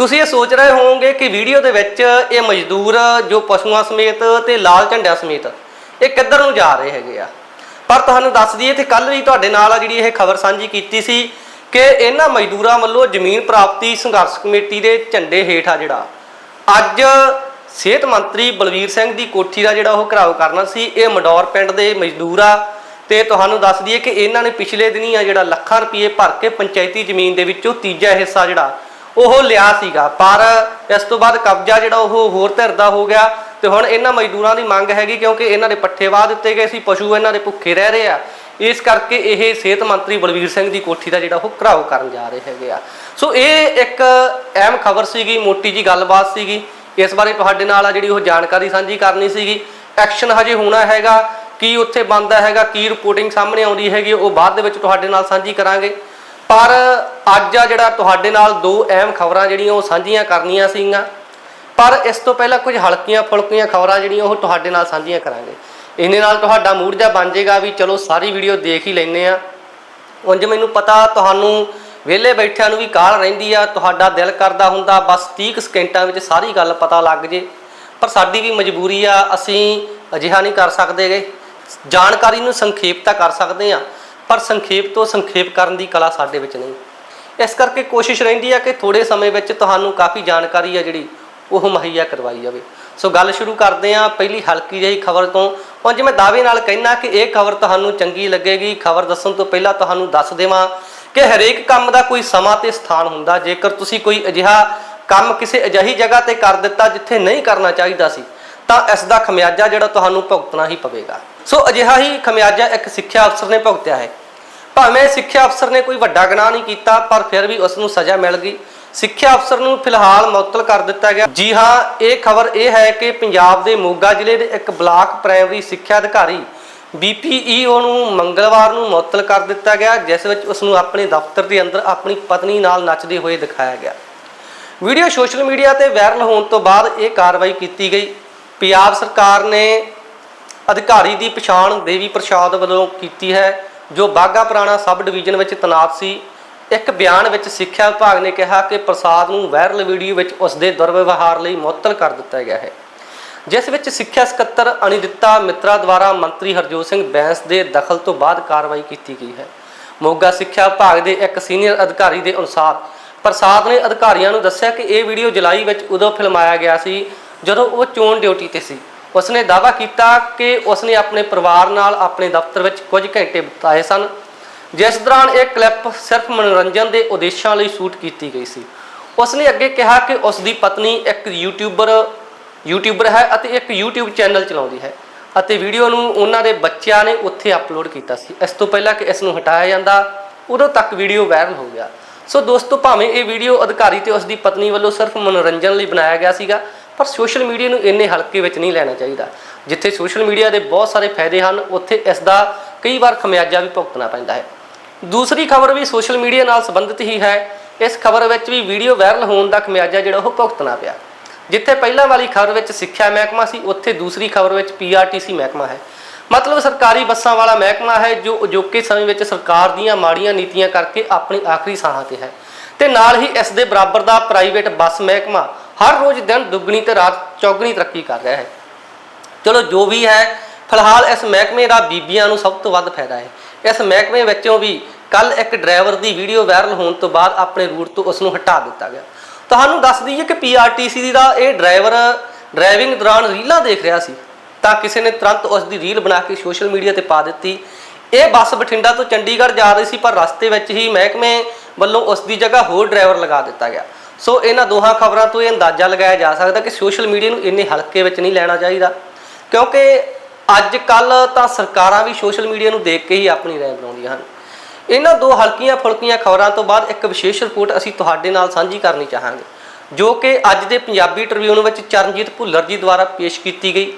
ਤੁਸੀਂ ਇਹ ਸੋਚ ਰਹੇ ਹੋਵੋਗੇ ਕਿ ਵੀਡੀਓ ਦੇ ਵਿੱਚ ਇਹ ਮਜ਼ਦੂਰ ਜੋ ਪਸ਼ੂਆਂ ਸਮੇਤ ਤੇ ਲਾਲ ਝੰਡਿਆਂ ਸਮੇਤ ਇਹ ਕਿੱਧਰ ਨੂੰ ਜਾ ਰਹੇ ਹੈਗੇ ਆ? ਪਰ ਤੁਹਾਨੂੰ ਦੱਸ ਦਈਏ ਤੇ ਕੱਲ ਵੀ ਤੁਹਾਡੇ ਨਾਲ ਆ ਜਿਹੜੀ ਇਹ ਖਬਰ ਸਾਂਝੀ ਕੀਤੀ ਸੀ ਕਿ ਇਹਨਾਂ ਮਜ਼ਦੂਰਾਂ ਵੱਲੋਂ ਜ਼ਮੀਨ ਪ੍ਰਾਪਤੀ ਸੰਘਰਸ਼ ਕਮੇਟੀ ਦੇ ਝੰਡੇ ਹੇਠ ਆ ਜਿਹੜਾ। ਅੱਜ ਸਿਹਤ ਮੰਤਰੀ ਬਲਵੀਰ ਸਿੰਘ ਦੀ ਕੋਠੀ ਦਾ ਜਿਹੜਾ ਉਹ ਘਰਾਓ ਕਰਨਾ ਸੀ, ਇਹ ਮਡੌਰ ਪਿੰਡ ਦੇ ਮਜ਼ਦੂਰ ਆ। ਤੇ ਤੁਹਾਨੂੰ ਦੱਸ ਦਈਏ ਕਿ ਇਹਨਾਂ ਨੇ ਪਿਛਲੇ ਦਿਨੀ ਆ ਜਿਹੜਾ ਲੱਖਾਂ ਰੁਪਏ ਭਰ ਕੇ ਪੰਚਾਇਤੀ ਜ਼ਮੀਨ ਦੇ ਵਿੱਚੋਂ ਤੀਜਾ ਹਿੱਸਾ ਜਿਹੜਾ ਉਹ ਲਿਆ ਸੀਗਾ। ਪਰ ਇਸ ਤੋਂ ਬਾਅਦ ਕਬਜ਼ਾ ਜਿਹੜਾ ਉਹ ਹੋਰ ਧਿਰ ਦਾ ਹੋ ਗਿਆ ਤੇ ਹੁਣ ਇਹਨਾਂ ਮਜ਼ਦੂਰਾਂ ਦੀ ਮੰਗ ਹੈਗੀ ਕਿਉਂਕਿ ਇਹਨਾਂ ਦੇ ਪੱਠੇ ਵਾਹ ਦਿੱਤੇ ਗਏ ਸੀ, ਪਸ਼ੂ ਇਹਨਾਂ ਦੇ ਭੁੱਖੇ ਰਹਿ ਰਹੇ ਆ। ਇਸ ਕਰਕੇ ਇਹ ਸਿਹਤ ਮੰਤਰੀ ਬਲਵੀਰ ਸਿੰਘ ਦੀ ਕੋਠੀ ਦਾ ਜਿਹੜਾ ਉਹ ਘਰਾਓ ਕਰਨ ਜਾ ਰਹੇ ਹੈਗੇ ਆ। ਸੋ ਇਹ ਇੱਕ ਅਹਿਮ ਖਬਰ ਸੀਗੀ, ਮੋਟੀ ਜੀ ਗੱਲਬਾਤ ਸੀਗੀ। ਇਸ ਬਾਰੇ ਤੁਹਾਡੇ ਨਾਲ ਆ ਜਿਹੜੀ ਉਹ ਜਾਣਕਾਰੀ ਸਾਂਝੀ ਕਰਨੀ ਸੀਗੀ। ਐਕਸ਼ਨ ਹਜੇ ਹੋਣਾ ਹੈਗਾ, ਕੀ ਉੱਥੇ ਬੰਦਾ ਹੈਗਾ, ਕੀ ਰਿਪੋਰਟਿੰਗ ਸਾਹਮਣੇ ਆਉਂਦੀ ਹੈਗੀ, ਉਹ ਬਾਅਦ ਦੇ ਵਿੱਚ ਤੁਹਾਡੇ ਨਾਲ ਸਾਂਝੀ ਕਰਾਂਗੇ। ਪਰ ਅੱਜ ਆ ਜਿਹੜਾ ਤੁਹਾਡੇ ਨਾਲ ਦੋ ਅਹਿਮ ਖਬਰਾਂ ਜਿਹੜੀਆਂ ਉਹ ਸਾਂਝੀਆਂ ਕਰਨੀਆਂ ਸੀਗੀਆਂ। ਪਰ ਇਸ ਤੋਂ ਪਹਿਲਾਂ ਕੁਝ ਹਲਕੀਆਂ ਫੁਲਕੀਆਂ ਖਬਰਾਂ ਜਿਹੜੀਆਂ ਉਹ ਤੁਹਾਡੇ ਨਾਲ ਸਾਂਝੀਆਂ ਕਰਾਂਗੇ। ਇਹਨੇ ਨਾਲ ਤੁਹਾਡਾ ਮੂਡ ਜਿਹਾ ਬਣ ਜਾਏਗਾ ਵੀ ਚਲੋ ਸਾਰੀ ਵੀਡੀਓ ਦੇਖ ਹੀ ਲੈਨੇ ਆ ਉਂਝ ਮੈਨੂੰ ਪਤਾ ਤੁਹਾਨੂੰ ਵਿਹਲੇ ਬੈਠਿਆਂ ਨੂੰ ਵੀ ਕਾਲ ਰਹਿੰਦੀ ਆ, ਤੁਹਾਡਾ ਦਿਲ ਕਰਦਾ ਹੁੰਦਾ ਬਸ 30 ਕੁ ਸਕਿੰਟਾਂ ਵਿੱਚ ਸਾਰੀ ਗੱਲ ਪਤਾ ਲੱਗ ਜੇ। ਪਰ ਸਾਡੀ ਵੀ ਮਜਬੂਰੀ ਆ, ਅਸੀਂ ਅਜਿਹਾ ਨਹੀਂ ਕਰ ਸਕਦੇਗੇ ਜਾਣਕਾਰੀ ਨੂੰ ਸੰਖੇਪ ਤਾਂ ਕਰ ਸਕਦੇ ਆ ਪਰ ਸੰਖੇਪ ਤੋਂ ਸੰਖੇਪ ਕਰਨ ਦੀ ਕਲਾ ਸਾਡੇ ਵਿੱਚ ਨਹੀਂ। ਇਸ ਕਰਕੇ ਕੋਸ਼ਿਸ਼ ਰਹਿੰਦੀ ਹੈ ਕਿ ਥੋੜੇ ਸਮੇਂ ਵਿੱਚ ਤੁਹਾਨੂੰ ਕਾਫੀ ਜਾਣਕਾਰੀ ਆ ਜਿਹੜੀ ਉਹ ਮੁਹੱਈਆ ਕਰਵਾਈ ਜਾਵੇ। ਸੋ ਗੱਲ ਸ਼ੁਰੂ ਕਰਦੇ ਹਾਂ ਪਹਿਲੀ ਹਲਕੀ ਜਿਹੀ ਖਬਰ ਤੋਂ। ਉਂਝ ਮੈਂ ਦਾਅਵੇ ਨਾਲ ਕਹਿਣਾ ਕਿ ਇਹ ਖਬਰ ਤੁਹਾਨੂੰ ਚੰਗੀ ਲੱਗੇਗੀ। ਖਬਰ ਦੱਸਣ ਤੋਂ ਪਹਿਲਾਂ ਤੁਹਾਨੂੰ ਦੱਸ ਦੇਵਾਂ ਕਿ ਹਰੇਕ ਕੰਮ ਦਾ ਕੋਈ ਸਮਾਂ ਤੇ ਸਥਾਨ ਹੁੰਦਾ। ਜੇਕਰ ਤੁਸੀਂ ਕੋਈ ਅਜਿਹਾ ਕੰਮ ਕਿਸੇ ਅਜਿਹੀ ਜਗ੍ਹਾ ਤੇ ਕਰ ਦਿੱਤਾ ਜਿੱਥੇ ਨਹੀਂ ਕਰਨਾ ਚਾਹੀਦਾ ਸੀ, ਤਾਂ ਇਸ ਦਾ ਖਮਿਆਜਾ ਜਿਹੜਾ ਤੁਹਾਨੂੰ ਭੁਗਤਣਾ ਹੀ ਪਵੇਗਾ। ਸੋ ਅਜਿਹਾ ਹੀ ਖਮਿਆਜਾ ਇੱਕ ਸਿੱਖਿਆ ਅਫਸਰ ਨੇ ਭੁਗਤਿਆ ਹੈ। ਭਾਵੇਂ ਸਿੱਖਿਆ ਅਫਸਰ ਨੇ ਕੋਈ ਵੱਡਾ ਗੁਨਾਹ ਨਹੀਂ ਕੀਤਾ, ਪਰ ਫਿਰ ਵੀ ਉਸ ਨੂੰ ਸਜ਼ਾ ਮਿਲ ਗਈ। ਸਿੱਖਿਆ ਅਫਸਰ ਨੂੰ ਫਿਲਹਾਲ ਮੁਅੱਤਲ ਕਰ ਦਿੱਤਾ ਗਿਆ। ਜੀ ਹਾਂ, ਇਹ ਖਬਰ ਇਹ ਹੈ ਕਿ ਪੰਜਾਬ ਦੇ ਮੋਗਾ ਜ਼ਿਲ੍ਹੇ ਦੇ ਇੱਕ ਬਲਾਕ ਪ੍ਰਾਇਮਰੀ ਸਿੱਖਿਆ ਅਧਿਕਾਰੀ ਬੀਪੀਈਓ ਨੂੰ ਮੰਗਲਵਾਰ ਨੂੰ ਮੁਅੱਤਲ ਕਰ ਦਿੱਤਾ ਗਿਆ, ਜਿਸ ਵਿੱਚ ਉਸ ਨੂੰ ਆਪਣੇ ਦਫ਼ਤਰ ਦੇ ਅੰਦਰ ਆਪਣੀ ਪਤਨੀ ਨਾਲ ਨੱਚਦੇ ਹੋਏ ਦਿਖਾਇਆ ਗਿਆ। ਵੀਡੀਓ ਸੋਸ਼ਲ ਮੀਡੀਆ ਤੇ ਵਾਇਰਲ ਹੋਣ ਤੋਂ ਬਾਅਦ ਇਹ ਕਾਰਵਾਈ ਕੀਤੀ ਗਈ। ਪੰਜਾਬ ਸਰਕਾਰ ਨੇ ਅਧਿਕਾਰੀ ਦੀ ਪਛਾਣ ਦੇਵੀ ਪ੍ਰਸ਼ਾਦ ਵੱਲੋਂ ਕੀਤੀ ਹੈ। ਜੋ ਬਾਗਾ ਪੁਰਾਣਾ ਸਬ ਡਿਵੀਜ਼ਨ ਵਿੱਚ ਤੈਨਾਤ ਸੀ, ਇੱਕ ਬਿਆਨ ਵਿੱਚ ਸਿੱਖਿਆ ਵਿਭਾਗ ਨੇ ਕਿਹਾ ਕਿ ਪ੍ਰਸਾਦ ਨੂੰ ਵਾਇਰਲ ਵੀਡੀਓ ਵਿੱਚ ਉਸ ਦੇ ਦੁਰਵਿਵਹਾਰ ਲਈ ਮੁਅੱਤਲ ਕਰ ਦਿੱਤਾ ਗਿਆ ਹੈ। ਜਿਸ ਵਿੱਚ ਸਿੱਖਿਆ ਸਕੱਤਰ ਅਨਿਦਿੱਤਾ ਮਿੱਤਰਾ ਦੁਆਰਾ ਮੰਤਰੀ ਹਰਜੋਤ ਸਿੰਘ ਬੈਂਸ ਦੇ ਦਖਲ ਤੋਂ ਬਾਅਦ ਕਾਰਵਾਈ ਕੀਤੀ ਗਈ ਹੈ। ਮੋਗਾ ਸਿੱਖਿਆ ਵਿਭਾਗ ਦੇ ਇੱਕ ਸੀਨੀਅਰ ਅਧਿਕਾਰੀ ਦੇ ਅਨੁਸਾਰ ਪ੍ਰਸਾਦ ਨੇ ਅਧਿਕਾਰੀਆਂ ਨੂੰ ਦੱਸਿਆ ਕਿ ਇਹ ਵੀਡੀਓ ਜੁਲਾਈ ਵਿੱਚ ਉਦੋਂ ਫਿਲਮਾਇਆ ਗਿਆ ਸੀ, ਜਦੋਂ ਉਹ ਚੋਣ ਡਿਊਟੀ ਤੇ ਸੀ। ਉਸਨੇ ਦਾਅਵਾ ਕੀਤਾ ਕਿ ਉਸਨੇ ਆਪਣੇ ਪਰਿਵਾਰ ਨਾਲ ਆਪਣੇ ਦਫ਼ਤਰ ਵਿੱਚ ਕੁਝ ਘੰਟੇ ਬਿਤਾਏ ਸਨ, ਜਿਸ ਦੌਰਾਨ ਇਹ ਕਲਿੱਪ ਸਿਰਫ ਮਨੋਰੰਜਨ ਦੇ ਉਦੇਸ਼ਾਂ ਲਈ ਸ਼ੂਟ ਕੀਤੀ ਗਈ ਸੀ। ਉਸਨੇ ਅੱਗੇ ਕਿਹਾ ਕਿ ਉਸ ਦੀ ਪਤਨੀ ਇੱਕ ਯੂਟਿਊਬਰ ਯੂਟਿਊਬਰ ਹੈ ਅਤੇ ਇੱਕ YouTube ਚੈਨਲ ਚਲਾਉਂਦੀ ਹੈ ਅਤੇ ਵੀਡੀਓ ਨੂੰ ਉਹਨਾਂ ਦੇ ਬੱਚਿਆਂ ਨੇ ਉੱਥੇ ਅਪਲੋਡ ਕੀਤਾ ਸੀ। ਇਸ ਤੋਂ ਪਹਿਲਾਂ ਕਿ ਇਸ ਨੂੰ ਹਟਾਇਆ ਜਾਂਦਾ, ਉਦੋਂ ਤੱਕ ਵੀਡੀਓ ਵਾਇਰਲ ਹੋ ਗਿਆ। ਸੋ ਦੋਸਤੋ, ਭਾਵੇਂ ਇਹ ਵੀਡੀਓ ਅਧਿਕਾਰੀ ਤੇ ਉਸ ਦੀ ਪਤਨੀ ਵੱਲੋਂ ਸਿਰਫ ਮਨੋਰੰਜਨ ਲਈ ਬਣਾਇਆ ਗਿਆ ਸੀਗਾ ਪਰ ਸੋਸ਼ਲ ਮੀਡੀਆ ਨੂੰ ਇੰਨੇ ਹਲਕੇ ਵਿੱਚ ਨਹੀਂ ਲੈਣਾ ਚਾਹੀਦਾ। ਜਿੱਥੇ ਸੋਸ਼ਲ ਮੀਡੀਆ ਦੇ ਬਹੁਤ ਸਾਰੇ ਫਾਇਦੇ ਹਨ, ਉੱਥੇ ਇਸ ਦਾ ਕਈ ਵਾਰ ਖਮਿਆਜਾ ਵੀ ਭੁਗਤਣਾ ਪੈਂਦਾ ਹੈ। ਦੂਸਰੀ ਖਬਰ ਵੀ ਸੋਸ਼ਲ ਮੀਡੀਆ ਨਾਲ ਸੰਬੰਧਿਤ ਹੀ ਹੈ। ਇਸ ਖਬਰ ਵਿੱਚ ਵੀ ਵੀਡੀਓ ਵਾਇਰਲ ਹੋਣ ਦਾ ਖਮਿਆਜਾ ਜਿਹੜਾ ਉਹ ਭੁਗਤਣਾ ਪਿਆ। ਜਿੱਥੇ ਪਹਿਲਾਂ ਵਾਲੀ ਖਬਰ ਵਿੱਚ ਸਿੱਖਿਆ ਮਹਿਕਮਾ ਸੀ, ਉੱਥੇ ਦੂਸਰੀ ਖਬਰ ਵਿੱਚ ਪੀਆਰਟੀਸੀ ਮਹਿਕਮਾ ਹੈ। ਮਤਲਬ ਸਰਕਾਰੀ ਬੱਸਾਂ ਵਾਲਾ ਮਹਿਕਮਾ ਹੈ, ਜੋ ਅਜੋਕੇ ਸਮੇਂ ਵਿੱਚ ਸਰਕਾਰ ਦੀਆਂ ਮਾੜੀਆਂ ਨੀਤੀਆਂ ਕਰਕੇ ਆਪਣੀ ਆਖਰੀ ਸਾਹਾਂ ਤੇ ਹੈ। ਤੇ ਨਾਲ ਹੀ ਇਸ ਦੇ ਬਰਾਬਰ ਦਾ ਪ੍ਰਾਈਵੇਟ ਬੱਸ ਮਹਿਕਮਾ ਹਰ ਰੋਜ਼ ਦਿਨ ਦੁੱਗਣੀ ਤੇ ਰਾਤ ਚੌਗਣੀ ਤਰੱਕੀ ਕਰ ਰਿਹਾ ਹੈ। ਚਲੋ ਜੋ ਵੀ ਹੈ, ਫਿਲਹਾਲ ਇਸ ਮਹਿਕਮੇ ਦਾ ਬੀਬੀਆਂ ਨੂੰ ਸਭ ਤੋਂ ਵੱਧ ਫਾਇਦਾ ਹੈ। ਇਸ ਮਹਿਕਮੇ ਵਿੱਚੋਂ ਵੀ ਕੱਲ ਇੱਕ ਡਰਾਈਵਰ ਦੀ ਵੀਡੀਓ ਵਾਇਰਲ ਹੋਣ ਤੋਂ ਬਾਅਦ ਆਪਣੇ ਰੂਟ ਤੋਂ ਉਸ ਨੂੰ ਹਟਾ ਦਿੱਤਾ ਗਿਆ। ਤੁਹਾਨੂੰ ਦੱਸ ਦਈਏ ਕਿ ਪੀਆਰਟੀਸੀ ਦਾ ਇਹ ਡਰਾਈਵਰ ਡਰਾਈਵਿੰਗ ਦੌਰਾਨ ਰੀਲਾਂ ਦੇਖ ਰਿਹਾ ਸੀ, ਤਾਂ ਕਿਸੇ ਨੇ ਤੁਰੰਤ ਉਸ ਦੀ ਰੀਲ ਬਣਾ ਕੇ ਸੋਸ਼ਲ ਮੀਡੀਆ ਤੇ ਪਾ ਦਿੱਤੀ। ਇਹ ਬੱਸ ਬਠਿੰਡਾ ਤੋਂ ਚੰਡੀਗੜ੍ਹ ਜਾ ਰਹੀ ਸੀ, ਪਰ ਰਸਤੇ ਵਿੱਚ ਹੀ ਮਹਿਕਮੇ ਵੱਲੋਂ ਉਸ ਦੀ ਜਗ੍ਹਾ ਹੋਰ ਡਰਾਈਵਰ ਲਗਾ ਦਿੱਤਾ ਗਿਆ। ਸੋ ਇਹਨਾਂ ਦੋਹਾਂ ਖਬਰਾਂ ਤੋਂ ਇਹ ਅੰਦਾਜ਼ਾ ਲਗਾਇਆ ਜਾ ਸਕਦਾ ਕਿ ਸੋਸ਼ਲ ਮੀਡੀਆ ਨੂੰ ਇੰਨੇ ਹਲਕੇ ਵਿੱਚ ਨਹੀਂ ਲੈਣਾ ਚਾਹੀਦਾ। ਕਿਉਂਕਿ ਅੱਜ ਕੱਲ ਤਾਂ ਸਰਕਾਰਾਂ ਵੀ ਸੋਸ਼ਲ ਮੀਡੀਆ ਨੂੰ ਦੇਖ ਕੇ ਹੀ ਆਪਣੀ ਰਾਏ ਬਣਾਉਂਦੀਆਂ ਹਨ। ਇਹਨਾਂ ਦੋ ਹਲਕੀਆਂ ਫੁਲਕੀਆਂ ਖਬਰਾਂ ਤੋਂ ਬਾਅਦ ਇੱਕ ਵਿਸ਼ੇਸ਼ ਰਿਪੋਰਟ ਅਸੀਂ ਤੁਹਾਡੇ ਨਾਲ ਸਾਂਝੀ ਕਰਨੀ ਚਾਹਾਂਗੇ, ਜੋ ਕਿ ਅੱਜ ਦੇ ਪੰਜਾਬੀ ਟ੍ਰਿਬਿਊਨ ਵਿੱਚ ਚਰਨਜੀਤ ਭੁੱਲਰ ਜੀ ਦੁਆਰਾ ਪੇਸ਼ ਕੀਤੀ ਗਈ,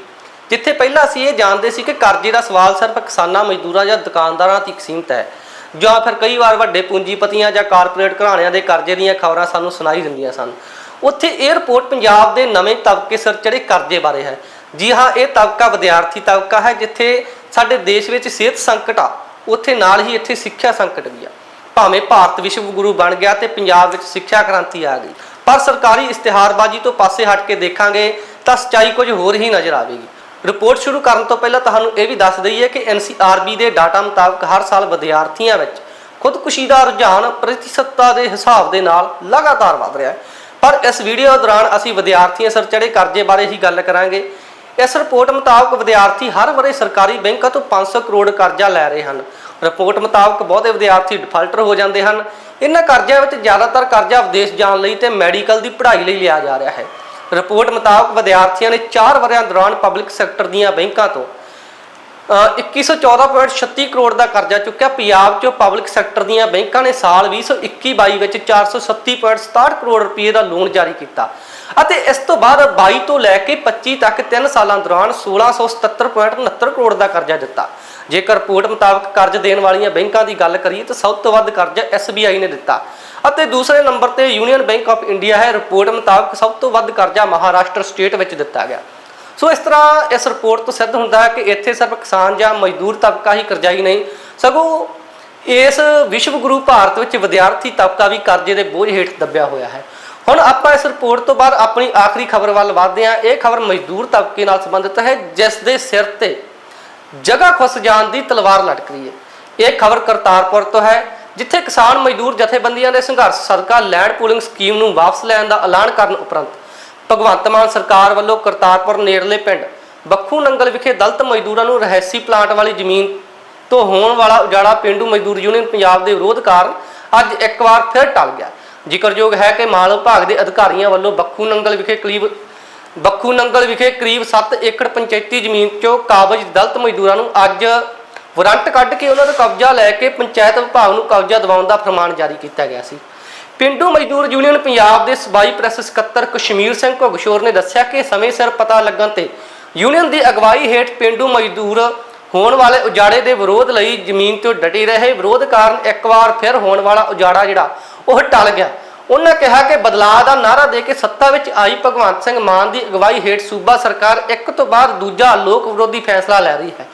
ਜਿੱਥੇ ਪਹਿਲਾਂ ਅਸੀਂ ਇਹ ਜਾਣਦੇ ਸੀ ਕਿ ਕਰਜ਼ੇ ਦਾ ਸਵਾਲ ਸਿਰਫ ਕਿਸਾਨਾਂ, ਮਜ਼ਦੂਰਾਂ ਜਾਂ ਦੁਕਾਨਦਾਰਾਂ ਤੱਕ ਸੀਮਤ ਹੈ। ਜਾਂ ਫਿਰ ਕਈ ਵਾਰ ਵੱਡੇ ਪੂੰਜੀਪਤੀਆਂ ਜਾਂ ਕਾਰਪੋਰੇਟ ਘਰਾਣਿਆਂ ਦੇ ਕਰਜ਼ੇ ਦੀਆਂ ਖਬਰਾਂ ਸਾਨੂੰ ਸੁਣਾਈ ਦਿੰਦੀਆਂ ਸਨ। ਉੱਥੇ ਇਹ ਰਿਪੋਰਟ ਪੰਜਾਬ ਦੇ ਨਵੇਂ ਤਬਕੇ ਸਿਰ ਚੜੇ ਕਰਜ਼ੇ ਬਾਰੇ ਹੈ। ਜੀ ਹਾਂ, ਇਹ ਤਬਕਾ ਵਿਦਿਆਰਥੀ ਤਬਕਾ ਹੈ ਜਿੱਥੇ ਸਾਡੇ ਦੇਸ਼ ਵਿੱਚ ਸਿਹਤ ਸੰਕਟ ਆ। ਉੱਥੇ ਨਾਲ ਹੀ ਇੱਥੇ ਸਿੱਖਿਆ ਸੰਕਟ ਵੀ ਆ। ਭਾਵੇਂ ਭਾਰਤ ਵਿਸ਼ਵ ਗੁਰੂ ਬਣ ਗਿਆ ਤੇ ਪੰਜਾਬ ਵਿੱਚ ਸਿੱਖਿਆ ਕ੍ਰਾਂਤੀ ਆ ਗਈ, ਪਰ ਸਰਕਾਰੀ ਇਸ਼ਤਿਹਾਰਬਾਜ਼ੀ ਤੋਂ ਪਾਸੇ ਹਟ ਕੇ ਦੇਖਾਂਗੇ ਤਾਂ ਸੱਚਾਈ ਕੁਝ ਹੋਰ ਹੀ ਨਜ਼ਰ ਆਵੇਗੀ। ਰਿਪੋਰਟ ਸ਼ੁਰੂ ਕਰਨ ਤੋਂ ਪਹਿਲਾਂ ਤੁਹਾਨੂੰ ਇਹ ਵੀ ਦੱਸ ਦਈਏ ਕਿ NCRB ਦੇ ਡਾਟਾ ਮੁਤਾਬਕ ਹਰ ਸਾਲ ਵਿਦਿਆਰਥੀਆਂ ਵਿੱਚ ਖੁਦਕੁਸ਼ੀ ਦਾ ਰੁਝਾਨ ਪ੍ਰਤੀਸ਼ਤਤਾ ਦੇ ਹਿਸਾਬ ਦੇ ਨਾਲ ਲਗਾਤਾਰ ਵਧ ਰਿਹਾ ਹੈ। ਪਰ ਇਸ ਵੀਡੀਓ ਦੌਰਾਨ ਅਸੀਂ ਵਿਦਿਆਰਥੀਆਂ ਸਿਰ ਚੜੇ ਕਰਜ਼ੇ ਬਾਰੇ ਹੀ ਗੱਲ ਕਰਾਂਗੇ। ਇਸ ਰਿਪੋਰਟ ਮੁਤਾਬਕ ਵਿਦਿਆਰਥੀ ਹਰ ਵਰੇ ਸਰਕਾਰੀ ਬੈਂਕਾਂ ਤੋਂ 500 ਕਰੋੜ ਕਰਜ਼ਾ ਲੈ ਰਹੇ ਹਨ। ਰਿਪੋਰਟ ਮੁਤਾਬਕ ਬਹੁਤੇ ਵਿਦਿਆਰਥੀ ਡਿਫਾਲਟਰ ਹੋ ਜਾਂਦੇ ਹਨ। ਇਹਨਾਂ ਕਰਜ਼ਿਆਂ ਵਿੱਚ ਜ਼ਿਆਦਾਤਰ ਕਰਜ਼ਾ ਵਿਦੇਸ਼ ਜਾਣ ਲਈ ਤੇ ਮੈਡੀਕਲ ਦੀ ਪੜ੍ਹਾਈ ਲਈ ਲਿਆ ਜਾ ਰਿਹਾ ਹੈ। ਰਿਪੋਰਟ ਮੁਤਾਬਕ ਵਿਦਿਆਰਥੀਆਂ ਨੇ 4 ਵਰਿਆਂ ਦੌਰਾਨ ਪਬਲਿਕ ਸੈਕਟਰ ਦੀਆਂ ਬੈਂਕਾਂ ਤੋਂ ਅ, 2114.36 ਕਰੋੜ ਦਾ ਕਰਜ਼ਾ ਚੁੱਕਿਆ। ਪੰਜਾਬ 'ਚੋਂ ਪਬਲਿਕ ਸੈਕਟਰ ਦੀਆਂ ਬੈਂਕਾਂ ਨੇ ਸਾਲ 2021-22 ਵਿੱਚ 437.67 ਕਰੋੜ ਰੁਪਏ ਦਾ ਲੋਨ ਜਾਰੀ ਕੀਤਾ। ਅਤੇ ਇਸ ਤੋਂ ਬਾਅਦ 22 ਤੋਂ ਲੈ ਕੇ 25 ਤੱਕ 3 ਸਾਲਾਂ ਦੌਰਾਨ 1677.69 ਕਰੋੜ ਦਾ ਕਰਜ਼ਾ ਦਿੱਤਾ। ਜੇਕਰ ਰਿਪੋਰਟ ਮੁਤਾਬਕ ਕਰਜ਼ ਦੇਣ ਵਾਲੀਆਂ ਬੈਂਕਾਂ ਦੀ ਗੱਲ ਕਰੀਏ ਤਾਂ ਸਭ ਤੋਂ ਵੱਧ ਕਰਜ਼ਾ SBI ਨੇ ਦਿੱਤਾ। ਅਤੇ ਦੂਸਰੇ ਨੰਬਰ ਤੇ ਯੂਨੀਅਨ ਬੈਂਕ ਆਫ ਇੰਡੀਆ ਹੈ, ਰਿਪੋਰਟ ਮੁਤਾਬਕ ਸਭ ਤੋਂ ਵੱਧ ਕਰਜ਼ਾ ਮਹਾਰਾਸ਼ਟਰ ਸਟੇਟ ਵਿੱਚ ਦਿੱਤਾ ਗਿਆ। ਸੋ ਇਸ ਤਰ੍ਹਾਂ ਇਸ ਰਿਪੋਰਟ ਤੋਂ ਸਿੱਧ ਹੁੰਦਾ ਹੈ ਕਿ ਇੱਥੇ ਸਿਰਫ ਕਿਸਾਨ ਜਾਂ ਮਜ਼ਦੂਰ ਤਬਕਾ ਹੀ ਕਰਜ਼ਾਈ ਨਹੀਂ, ਸਗੋਂ ਇਸ ਵਿਸ਼ਵ ਗੁਰੂ ਭਾਰਤ ਵਿੱਚ ਵਿਦਿਆਰਥੀ ਤਬਕਾ ਵੀ ਕਰਜ਼ੇ ਦੇ ਬੋਝ ਹੇਠ ਦੱਬਿਆ ਹੋਇਆ ਹੈ। ਹੁਣ ਆਪਾਂ ਇਸ ਰਿਪੋਰਟ ਤੋਂ ਬਾਅਦ ਆਪਣੀ ਆਖਰੀ ਖਬਰ ਵੱਲ ਵਧਦੇ ਹਾਂ। ਇਹ ਖਬਰ ਮਜ਼ਦੂਰ ਤਬਕੇ ਨਾਲ ਸੰਬੰਧਿਤ ਹੈ, ਜਿਸ ਦੇ ਸਿਰ ਤੇ ਜਗ੍ਹਾ ਖੁੱਸ ਜਾਣ ਦੀ ਤਲਵਾਰ ਲਟਕ ਰਹੀ ਹੈ। ਇਹ ਖਬਰ ਕਰਤਾਰਪੁਰ ਤੋਂ ਹੈ, ਜਿੱਥੇ ਕਿਸਾਨ ਮਜ਼ਦੂਰ ਜਥੇਬੰਦੀਆਂ ਦੇ ਸੰਘਰਸ਼ ਸਦਕਾ ਲੈਂਡ ਪੂਲਿੰਗ ਸਕੀਮ ਨੂੰ ਵਾਪਸ ਲੈਣ ਦਾ ਐਲਾਨ ਕਰਨ ਉਪਰੰਤ ਭਗਵੰਤ ਮਾਨ ਸਰਕਾਰ ਵੱਲੋਂ ਕਰਤਾਰਪੁਰ ਨੇੜਲੇ ਪਿੰਡ ਬੱਖੂ ਨੰਗਲ ਵਿਖੇ ਦਲਤ ਮਜ਼ਦੂਰਾਂ ਨੂੰ ਰਹਿਸੀ ਪਲਾਂਟ ਵਾਲੀ ਜ਼ਮੀਨ ਤੋਂ ਹੋਣ ਵਾਲਾ ਉਜਾੜਾ ਪਿੰਡੂ ਮਜ਼ਦੂਰ ਯੂਨੀਅਨ ਪੰਜਾਬ ਦੇ ਵਿਰੋਧ ਕਾਰਨ ਅੱਜ ਇੱਕ ਵਾਰ ਫਿਰ ਟਲ ਗਿਆ। ਜ਼ਿਕਰਯੋਗ ਹੈ ਕਿ ਮਾਲ ਵਿਭਾਗ ਦੇ ਅਧਿਕਾਰੀਆਂ ਵੱਲੋਂ ਬੱਖੂ ਨੰਗਲ ਵਿਖੇ ਕਰੀਬ ਬੱਖੂ ਨੰਗਲ ਵਿਖੇ ਕਰੀਬ 7 ਏਕੜ ਪੰਚਾਇਤੀ ਜ਼ਮੀਨ 'ਚੋਂ ਕਾਬਜ਼ ਦਲਤ ਮਜ਼ਦੂਰਾਂ ਨੂੰ ਅੱਜ ਵਾਰੰਟ ਕੱਢ ਕੇ ਉਹਨਾਂ ਦਾ ਕਬਜ਼ਾ ਲੈ ਕੇ ਪੰਚਾਇਤ ਵਿਭਾਗ ਨੂੰ ਕਬਜ਼ਾ ਦਿਵਾਉਣ ਦਾ ਫਰਮਾਨ ਜਾਰੀ ਕੀਤਾ ਗਿਆ ਸੀ। ਪਿੰਡੂ ਮਜ਼ਦੂਰ ਯੂਨੀਅਨ ਪੰਜਾਬ ਦੇ ਸਬਾਈ ਪ੍ਰੈਸ ਸਕੱਤਰ ਕਸ਼ਮੀਰ ਸਿੰਘ ਘੁਗਸ਼ੋਰ ਨੇ ਦੱਸਿਆ ਕਿ ਸਮੇਂ ਸਿਰ ਪਤਾ ਲੱਗਣ ਤੇ ਯੂਨੀਅਨ ਦੀ ਅਗਵਾਈ ਹੇਠ ਪਿੰਡੂ ਮਜ਼ਦੂਰ ਹੋਣ ਵਾਲੇ ਉਜਾੜੇ ਦੇ ਵਿਰੋਧ ਲਈ ਜ਼ਮੀਨ ਤੋਂ ਡਟੇ ਰਹੇ। ਵਿਰੋਧ ਕਾਰਨ ਇੱਕ ਵਾਰ ਫਿਰ ਹੋਣ ਵਾਲਾ ਉਜਾੜਾ ਜਿਹੜਾ ਉਹ ਟਲ ਗਿਆ। ਉਹਨਾਂ ਕਿਹਾ ਕਿ ਬਦਲਾਅ ਦਾ ਨਾਅਰਾ ਦੇ ਕੇ ਸੱਤਾ ਵਿੱਚ ਆਈ ਭਗਵੰਤ ਸਿੰਘ ਮਾਨ ਦੀ ਅਗਵਾਈ ਹੇਠ ਸੂਬਾ ਸਰਕਾਰ ਇੱਕ ਤੋਂ ਬਾਅਦ ਦੂਜਾ ਲੋਕ ਵਿਰੋਧੀ ਫੈਸਲਾ ਲੈ ਰਹੀ ਹੈ।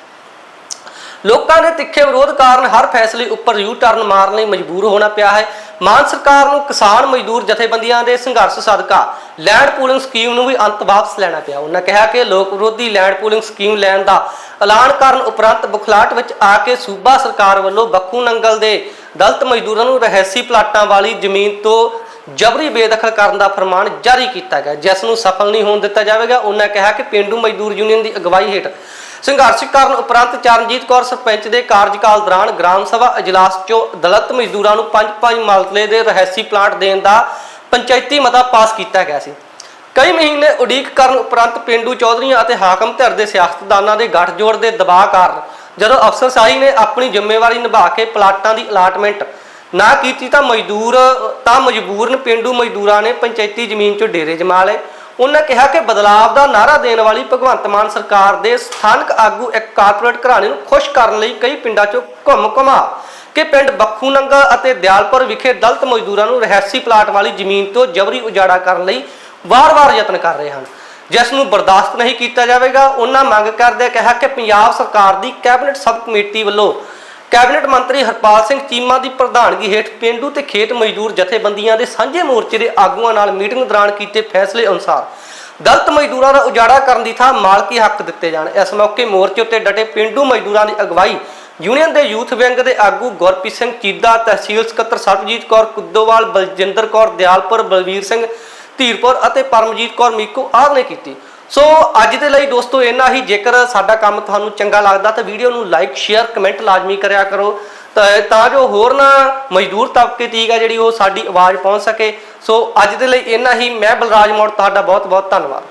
ਲੋਕਾਂ ਦੇ ਤਿੱਖੇ ਵਿਰੋਧ ਕਾਰਨ ਹਰ ਫੈਸਲੇ ਉੱਪਰ ਯੂ ਟਰਨ ਮਾਰਨ ਲਈ ਮਜਬੂਰ ਹੋਣਾ ਪਿਆ ਹੈ। ਮਾਨ ਸਰਕਾਰ ਨੂੰ ਕਿਸਾਨ ਮਜ਼ਦੂਰ ਜਥੇਬੰਦੀਆਂ ਦੇ ਸੰਘਰਸ਼ ਸਦਕਾ ਲੈਂਡ ਪੂਲਿੰਗ ਸਕੀਮ ਨੂੰ ਵੀ ਅੰਤ ਵਾਪਸ ਲੈਣਾ ਪਿਆ। ਉਹਨਾਂ ਕਿਹਾ ਕਿ ਲੋਕ ਵਿਰੋਧੀ ਲੈਂਡ ਪੂਲਿੰਗ ਸਕੀਮ ਲੈਣ ਦਾ ਐਲਾਨ ਕਰਨ ਉਪਰੰਤ ਬੁਖਲਾਟ ਵਿੱਚ ਆ ਕੇ ਸੂਬਾ ਸਰਕਾਰ ਵੱਲੋਂ ਬੱਖੂ ਨੰਗਲ ਦੇ ਦਲਿਤ ਮਜ਼ਦੂਰਾਂ ਨੂੰ ਰਹਿਸੀ ਪਲਾਟਾਂ ਵਾਲੀ ਜ਼ਮੀਨ ਤੋਂ ਜਬਰੀ ਬੇਦਖਲ ਕਰਨ ਦਾ ਫਰਮਾਨ ਜਾਰੀ ਕੀਤਾ ਗਿਆ, ਜਿਸ ਨੂੰ ਸਫਲ ਨਹੀਂ ਹੋਣ ਦਿੱਤਾ ਜਾਵੇਗਾ। ਉਹਨਾਂ ਕਿਹਾ ਕਿ ਪਿੰਡੂ ਮਜ਼ਦੂਰ ਯੂਨੀਅਨ ਦੀ ਅਗਵਾਈ ਹੇਠ ਸੰਘਰਸ਼ ਕਰਨ ਉਪਰੰਤ ਚਰਨਜੀਤ ਕੌਰ ਸਰਪੰਚ ਦੇ ਕਾਰਜਕਾਲ ਦੌਰਾਨ ਗ੍ਰਾਮ ਸਭਾ ਅਜਲਾਸ 'ਚੋਂ ਦਲਿਤ ਮਜ਼ਦੂਰਾਂ ਨੂੰ ਪੰਜ ਪੰਜ ਮਰਲੇ ਦੇ ਰਹਿਸੀ ਪਲਾਂਟ ਦੇਣ ਦਾ ਪੰਚਾਇਤੀ ਮਤਾ ਪਾਸ ਕੀਤਾ ਗਿਆ ਸੀ। ਕਈ ਮਹੀਨੇ ਉਡੀਕ ਕਰਨ ਉਪਰੰਤ ਪਿੰਡੂ ਚੌਧਰੀਆਂ ਅਤੇ ਹਾਕਮ ਧਿਰ ਦੇ ਸਿਆਸਤਦਾਨਾਂ ਦੇ ਗੱਠਜੋੜ ਦੇ ਦਬਾਅ ਕਾਰਨ ਜਦੋਂ ਅਫਸਰਸ਼ਾਹੀ ਨੇ ਆਪਣੀ ਜ਼ਿੰਮੇਵਾਰੀ ਨਿਭਾ ਕੇ ਪਲਾਟਾਂ ਦੀ ਅਲਾਟਮੈਂਟ ਨਾ ਕੀਤੀ ਤਾਂ ਮਜ਼ਦੂਰ, ਤਾਂ ਮਜਬੂਰਨ ਪਿੰਡੂ ਮਜ਼ਦੂਰਾਂ ਨੇ ਪੰਚਾਇਤੀ ਜ਼ਮੀਨ ਚ ਡੇਰੇ ਜਮਾ ਲਏ। ਉਹਨਾਂ ਕਿਹਾ ਕਿ ਬਦਲਾਵ ਦਾ ਨਾਅਰਾ ਦੇਣ ਵਾਲੀ ਭਗਵੰਤ ਮਾਨ ਸਰਕਾਰ ਦੇ ਸਥਾਨਕ ਆਗੂ ਇੱਕ ਕਾਰਪੋਰੇਟ ਘਰਾਣੇ ਨੂੰ ਖੁਸ਼ ਕਰਨ ਲਈ ਕਈ ਪਿੰਡਾਂ 'ਚੋਂ ਘੁੰਮ ਘੁਮਾ ਕਿ ਪਿੰਡ ਬੱਖੂ ਨੰਗਾ ਅਤੇ ਦਿਆਲਪੁਰ ਵਿਖੇ ਦਲਤ ਮਜ਼ਦੂਰਾਂ ਨੂੰ ਰਹਿਸੀ ਪਲਾਟ ਵਾਲੀ ਜ਼ਮੀਨ ਤੋਂ ਜਬਰੀ ਉਜਾੜਾ ਕਰਨ ਲਈ ਵਾਰ-ਵਾਰ ਯਤਨ ਕਰ ਰਹੇ ਹਨ। ਜਿਸ ਨੂੰ ਬਰਦਾਸ਼ਤ ਨਹੀਂ ਕੀਤਾ ਜਾਵੇਗਾ, ਉਹਨਾਂ ਮੰਗ ਕਰਦੇ ਕਿਹਾ ਕਿ ਪੰਜਾਬ ਸਰਕਾਰ ਦੀ ਕੈਬਨਿਟ ਸਬ ਕਮੇਟੀ ਵੱਲੋਂ ਕੈਬਨਿਟ ਮੰਤਰੀ ਹਰਪਾਲ ਸਿੰਘ ਚੀਮਾ ਦੀ ਪ੍ਰਧਾਨਗੀ ਹੇਠ ਪਿੰਡੂ ਤੇ ਖੇਤ ਮਜ਼ਦੂਰ ਜਥੇਬੰਦੀਆਂ ਦੇ ਸਾਂਝੇ ਮੋਰਚੇ ਦੇ ਆਗੂਆਂ ਨਾਲ ਮੀਟਿੰਗ ਦੌਰਾਨ ਕੀਤੇ ਫੈਸਲੇ ਅਨੁਸਾਰ ਦਲਤ ਮਜ਼ਦੂਰਾਂ ਦਾ ਉਜਾੜਾ ਕਰਨ ਦੀ ਥਾਂ ਮਾਲਕੀ ਹੱਕ ਦਿੱਤੇ ਜਾਣ। ਇਸ ਮੌਕੇ ਮੋਰਚੇ ਉੱਤੇ ਡਟੇ ਪਿੰਡੂ ਮਜ਼ਦੂਰਾਂ ਦੀ ਅਗਵਾਈ ਯੂਨੀਅਨ ਦੇ ਯੂਥ ਵਿੰਗ ਦੇ ਆਗੂ ਗੁਰਪ੍ਰੀਤ ਸਿੰਘ ਚੀਦਾ, ਤਹਿਸੀਲ ਸਕੱਤਰ ਸਰਬਜੀਤ ਕੌਰ ਕੁੱਦੋਵਾਲ, ਬਲਜਿੰਦਰ ਕੌਰ, ਦਿਆਲਪੁਰ ਬਲਵੀਰ ਸਿੰਘ ਧੀਰਪੁਰ ਅਤੇ ਪਰਮਜੀਤ ਕੌਰ ਮੀਕੂ ਆਦਿ ਨੇ ਕੀਤੀ। ਸੋ ਅੱਜ ਦੇ ਲਈ ਦੋਸਤੋ ਇੰਨਾ ਹੀ। ਜੇਕਰ ਸਾਡਾ ਕੰਮ ਤੁਹਾਨੂੰ ਚੰਗਾ ਲੱਗਦਾ ਤਾਂ ਵੀਡੀਓ ਨੂੰ ਲਾਈਕ, ਸ਼ੇਅਰ, ਕਮੈਂਟ ਲਾਜ਼ਮੀ ਕਰਿਆ ਕਰੋ। ਤਾਂ ਤਾਂ ਜੋ ਹੋਰ ਨਾ ਮਜ਼ਦੂਰ ਤਬਕੇ ਤੀਕ ਹੈ ਜਿਹੜੀ ਉਹ ਸਾਡੀ ਆਵਾਜ਼ ਪਹੁੰਚ ਸਕੇ। ਸੋ ਅੱਜ ਦੇ ਲਈ ਇੰਨਾ ਹੀ। ਮੈਂ ਬਲਰਾਜ ਮੋੜ, ਤੁਹਾਡਾ ਬਹੁਤ ਬਹੁਤ ਧੰਨਵਾਦ।